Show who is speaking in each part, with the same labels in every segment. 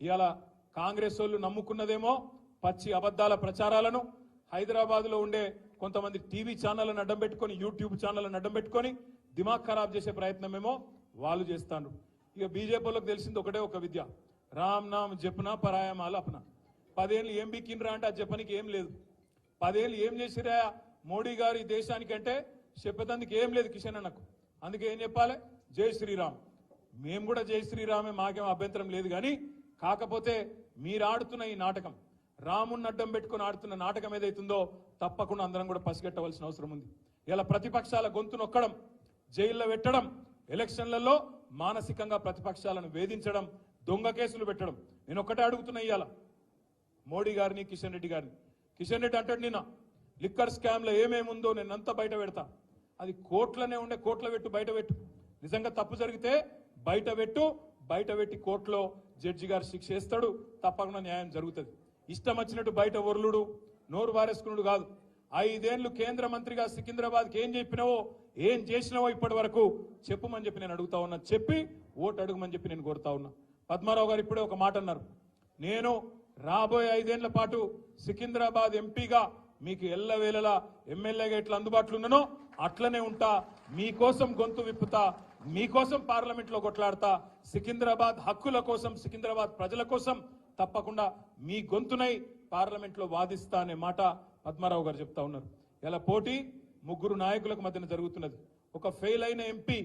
Speaker 1: ఇవాళ కాంగ్రెస్ వాళ్ళు నమ్ముకున్నదేమో పచ్చి అబద్ధాల ప్రచారాలను హైదరాబాద్లో ఉండే కొంతమంది టీవీ ఛానళ్ళను అడ్డం పెట్టుకొని యూట్యూబ్ ఛానళ్ళను అడ్డం పెట్టుకొని దిమాగ్ ఖరాబ్ చేసే ప్రయత్నమేమో వాళ్ళు చేస్తాను ఇక బీజేపీలోకి తెలిసింది ఒకటే ఒక విద్య. రామ్ నామ్ జపన పరాయమాలు అపన. పదేళ్ళు ఏం బిక్కినరా అంటే ఆ జపనికి ఏం లేదు. పదేళ్ళు ఏం చేసిరా మోడీ గారు ఈ దేశానికి అంటే ఏం లేదు కిషన్ అన్నకు. అందుకే ఏం చెప్పాలి? జై శ్రీరామ్. మేము కూడా జై శ్రీరామే మాకేం అభ్యంతరం లేదు కానీ కాకపోతే మీరు ఆడుతున్న ఈ నాటకం రాముణ్ణి అడ్డం పెట్టుకుని ఆడుతున్న నాటకం ఏదైతుందో తప్పకుండా అందరం కూడా పసిగట్టవలసిన అవసరం ఉంది. ఇలా ప్రతిపక్షాల గొంతు నొక్కడం జైల్లో పెట్టడం ఎలక్షన్లలో మానసికంగా ప్రతిపక్షాలను వేధించడం దొంగ కేసులు పెట్టడం. నేను ఒక్కటే అడుగుతున్నా ఇవాళ మోడీ గారిని కిషన్ రెడ్డి గారిని. కిషన్ రెడ్డి అంటాడు నిన్న లిక్కర్ స్కామ్లో ఏమేమి ఏమేముందో నేను అంతా బయట పెడతా. అది కోట్లనే ఉండే కోట్ల పెట్టు బయట పెట్టు. నిజంగా తప్పు జరిగితే బయట పెట్టు బయట పెట్టి కోర్టులో జడ్జి గారు శిక్ష వేస్తాడు తప్పకుండా న్యాయం జరుగుతుంది. ఇష్టం వచ్చినట్టు బయట ఒర్లుడు నోరు వారేసుకున్నాడు కాదు. ఐదేళ్ళు కేంద్ర మంత్రిగా సికింద్రాబాద్కి ఏం చెప్పినావో ఏం చేసినావో ఇప్పటి వరకు చెప్పుమని చెప్పి నేను అడుగుతా ఉన్నా. చెప్పి ఓటు అడుగుమని చెప్పి నేను కోరుతా ఉన్నా. పద్మారావు గారు ఇప్పుడే ఒక మాట అన్నారు. నేను రాబోయే ఐదేళ్ళ పాటు సికింద్రాబాద్ ఎంపీగా మీకు ఎల్లవేళలా ఎమ్మెల్యేగా ఎట్లా అందుబాటులో ఉన్నానో అట్లనే ఉంటా. మీకోసం గొంతు విప్పుతా. మీకోసం పార్లమెంట్లో కొట్లాడతా సికింద్రాబాద్ హక్కుల కోసం సికింద్రాబాద్ ప్రజల కోసం తప్పకుండా మీ గొంతునై పార్లమెంట్లో వాదిస్తా అనే మాట పద్మారావు గారు చెప్తా ఉన్నారు. ఇలా పోటీ ముగ్గురు నాయకులకు మధ్యన జరుగుతున్నది. ఒక ఫెయిల్ అయిన ఎంపీ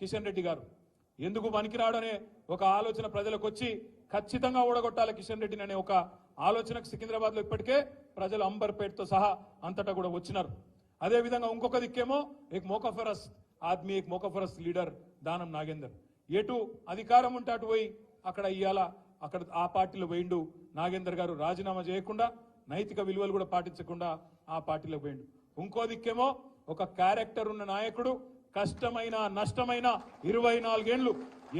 Speaker 1: కిషన్ రెడ్డి గారు. ఎందుకు పనికిరాడనే ఒక ఆలోచన ప్రజలకు వచ్చి ఖచ్చితంగా ఓడగొట్టాలి కిషన్ రెడ్డిని అనే ఒక ఆలోచనకు సికింద్రాబాద్లో ఇప్పటికే ప్రజలు అంబర్పేటతో సహా అంతటా కూడా వచ్చినారు. అదేవిధంగా ఇంకొక దిక్కేమో ఏక్ మోకఫరస్ ఆద్మీ మోకఫరస్ లీడర్ దానం నాగేందర్. ఎటు అధికారం ఉంటే అటు పోయి అక్కడ ఇయ్యాల అక్కడ ఆ పార్టీలో పోయిండు నాగేందర్ గారు. రాజీనామా చేయకుండా నైతిక విలువలు కూడా పాటించకుండా ఆ పార్టీలో పోయిండు. ఇంకో దిక్కేమో ఒక క్యారెక్టర్ ఉన్న నాయకుడు కష్టమైన నష్టమైన ఇరవై నాలుగేళ్ళు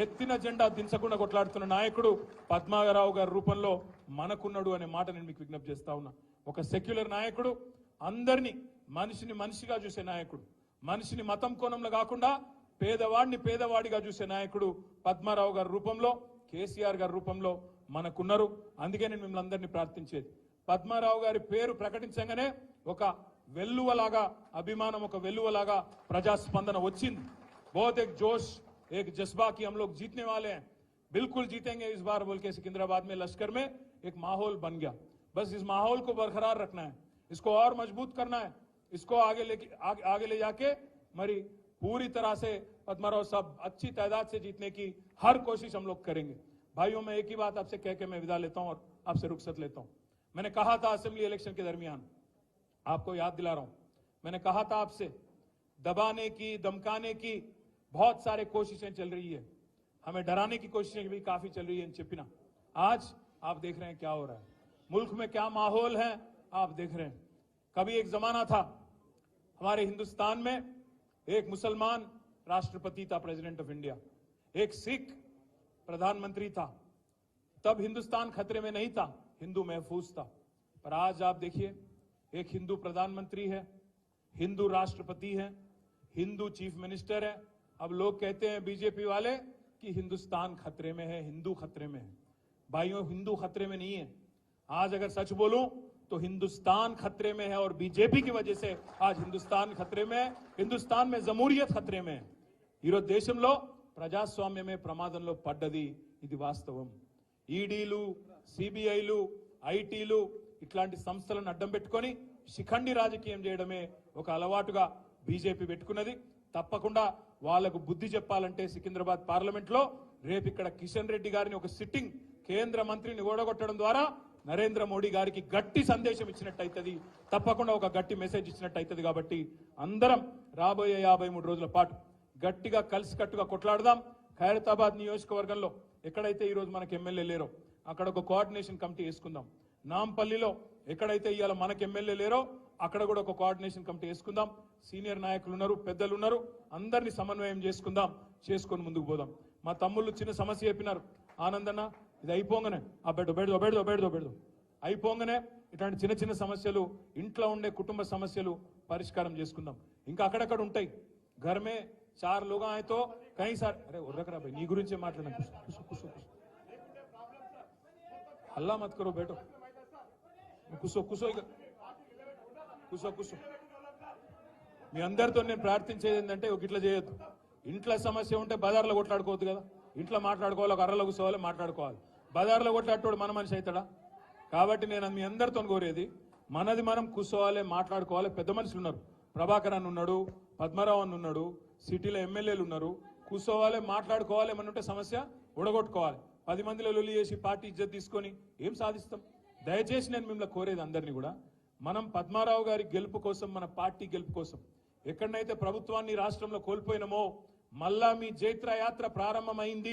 Speaker 1: ఎత్తిన జెండా దించకుండా కొట్లాడుతున్న నాయకుడు పద్మారావు గారి రూపంలో మనకున్నాడు అనే మాట నేను మీకు విజ్ఞప్తి చేస్తా ఉన్నా. ఒక సెక్యులర్ నాయకుడు అందరినీ మనిషిని మనిషిగా చూసే నాయకుడు. మనిషిని మతం కోణంలో కాకుండా పేదవాడిని పేదవాడిగా చూసే నాయకుడు పద్మారావు గారి రూపంలో కేసీఆర్ గారి రూపంలో మనకున్నారు అందుకే నేను మిమ్మల్ని అందరినీ ప్రార్థించేది పద్మారావు గారి పేరు ప్రకటించగానే ఒక వెల్లువలాగా అభిమానం ఒక వెల్లువలాగా ప్రజాస్పందన వచ్చింది बहुत एक जोश एक जज्बा की हम लोग जीतने वाले हैं बिल्कुल जीतेंगे इस बार बोल के सिकंदराबाद में लश्कर में एक माहौल बन गया बस इस माहौल को बरकरार रखना है इसको और मजबूत करना है इसको आगे लेके आगे, आगे ले जाके मरी पूरी तरह से पद्माराव साहब अच्छी तादाद से जीतने की हर कोशिश हम लोग करेंगे। भाइयों मैं एक ही बात आपसे कह के मैं विदा लेता हूँ और आपसे रुखसत लेता हूँ। मैंने कहा था असेंबली इलेक्शन के दरमियान आपको याद दिला रहा हूँ मैंने कहा था आपसे दबाने की धमकाने की बहुत सारे कोशिशें चल रही है। हमें डराने की कोशिशें भी काफ़ी चल रही है इन चिपिना आज आप देख रहे हैं क्या हो रहा है। मुल्क में क्या माहौल है आप देख रहे हैं। कभी एक जमाना था हमारे हिंदुस्तान में एक मुसलमान राष्ट्रपति था प्रेसिडेंट ऑफ़ इंडिया एक सिख प्रधानमंत्री था. तब हिंदुस्तान खतरे में नहीं था, हिंदू महफूज था. पर आज आप देखिए, एक हिंदू प्रधानमंत्री है, हिंदू राष्ट्रपति है, हिंदू चीफ मिनिस्टर है. अब लोग कहते हैं बीजेपी वाले कि हिंदुस्तान खतरे में है, हिंदू खतरे में है. भाइयों, हिंदू खतरे में नहीं है. आज अगर सच बोलूँ तो हिंदुस्तान खतरे में है और बीजेपी की वजह से आज हिंदुस्तान खतरे में है हिंदुस्तान में जमूरियत खतरे में है ఈరోజు దేశంలో ప్రజాస్వామ్యమే ప్రమాదంలో పడ్డది ఇది వాస్తవం ఈడీలు సిబిఐలు ఐటీలు ఇట్లాంటి సంస్థలను అడ్డం పెట్టుకొని శిఖండి రాజకీయం చేయడమే ఒక అలవాటుగా బీజేపీ పెట్టుకున్నది తప్పకుండా వాళ్లకు బుద్ధి చెప్పాలంటే సికింద్రాబాద్ పార్లమెంట్ లో రేపు ఇక్కడ కిషన్ రెడ్డి గారిని ఒక సిట్టింగ్ కేంద్ర మంత్రిని ఓడగొట్టడం ద్వారా నరేంద్ర మోడీ గారికి గట్టి సందేశం ఇచ్చినట్టు అవుతుంది తప్పకుండా ఒక గట్టి మెసేజ్ ఇచ్చినట్టు అవుతుంది కాబట్టి అందరం రాబోయే యాభై మూడు రోజుల పాటు గట్టిగా కలిసికట్టుగా కొట్లాడదాం. ఖైరతాబాద్ నియోజకవర్గంలో ఎక్కడైతే ఈ రోజు మనకి ఎమ్మెల్యే లేరో అక్కడ ఒక కోఆర్డినేషన్ కమిటీ వేసుకుందాం. నాంపల్లిలో ఎక్కడైతే ఇవాళ మనకి ఎమ్మెల్యే లేరో అక్కడ కూడా ఒక కోఆర్డినేషన్ కమిటీ వేసుకుందాం. సీనియర్ నాయకులు ఉన్నారు పెద్దలు ఉన్నారు. అందరినీ సమన్వయం చేసుకుందాం చేసుకొని ముందుకు పోదాం. మా తమ్ముళ్ళు చిన్న సమస్య చెప్పినారు. ఆనందన్న ఇది అయిపోగానే ఆ బెడ్ బెడ్ బెడదు బెడదు బెడదు అయిపోగానే ఇట్లాంటి చిన్న చిన్న సమస్యలు ఇంట్లో ఉండే కుటుంబ సమస్యలు పరిష్కారం చేసుకుందాం. ఇంకా అక్కడక్కడ ఉంటాయి. ఘర్మే చార్ లోగా ఆయనతో కనీసారి అరే ఉర్రకరా నీ గురించే మాట్లాడడం అల్లా మత్ కరో బేటో. కుసో కుసో ఇక. కుసో కుసో మీ అందరితో నేను ప్రార్థించేది ఏంటంటే ఒక ఇట్లా చేయొద్దు. ఇంట్లో సమస్య ఉంటే బజార్లో కొట్లాడుకోవద్దు కదా. ఇంట్లో మాట్లాడుకోవాలి ఒక అర్రలో కూర్చోవాలి మాట్లాడుకోవాలి. బజార్లో కొట్లాడేటోడు మన మనిషి అవుతాడా? కాబట్టి నేను మీ అందరితో కోరేది మనది మనం కూర్చోవాలి మాట్లాడుకోవాలి పెద్ద మనుషులు ఉన్నారు. ప్రభాకర్ అని ఉన్నాడు పద్మరావు అని ఉన్నాడు సిటీలో ఎమ్మెల్యేలు ఉన్నారు. కూర్చోవాలి మాట్లాడుకోవాలి ఏమన్నా ఉంటే సమస్య ఉడగొట్టుకోవాలి పది మందిలో లొల్లి చేసి పార్టీ ఇజ్జత్ తీసుకొని ఏం సాధిస్తాం? దయచేసి నేను మిమ్మల్ని కోరేది అందరినీ కూడా మనం పద్మారావు గారి గెలుపు కోసం మన పార్టీ గెలుపు కోసం. ఎక్కడనైతే ప్రభుత్వాన్ని రాష్ట్రంలో కోల్పోయినామో మళ్ళా మీ జైత్ర యాత్ర ప్రారంభమైంది.